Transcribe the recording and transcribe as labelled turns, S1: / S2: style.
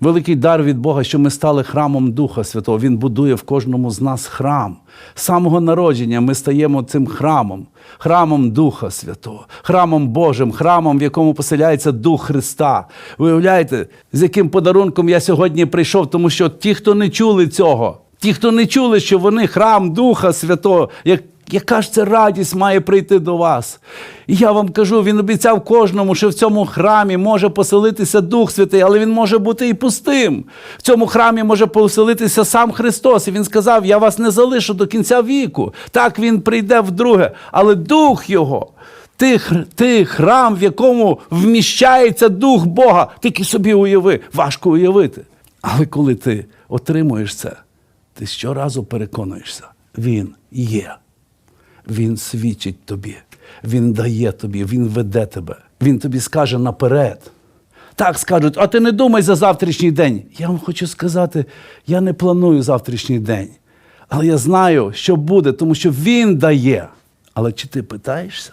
S1: Великий дар від Бога, що ми стали храмом Духа Святого. Він будує в кожному з нас храм. З самого народження ми стаємо цим храмом, храмом Духа Святого, храмом Божим, храмом, в якому поселяється Дух Христа. Виявляєте, з яким подарунком я сьогодні прийшов, тому що ті, хто не чули цього, ті, хто не чули, що вони храм Духа Святого, як яка ж це радість має прийти до вас? І я вам кажу, він обіцяв кожному, що в цьому храмі може поселитися Дух Святий, але він може бути і пустим. В цьому храмі може поселитися сам Христос. І він сказав: Я вас не залишу до кінця віку. Так він прийде вдруге, але Дух Його. Ти, ти храм, в якому вміщається Дух Бога. Тільки собі уяви, важко уявити. Але коли ти отримуєш це, ти щоразу переконуєшся, Він є. Він свідчить тобі, Він дає тобі, Він веде тебе. Він тобі скаже наперед. Так скажуть, а ти не думай за завтрашній день. Я вам хочу сказати, я не планую завтрашній день. Але я знаю, що буде, тому що Він дає. Але чи ти питаєшся?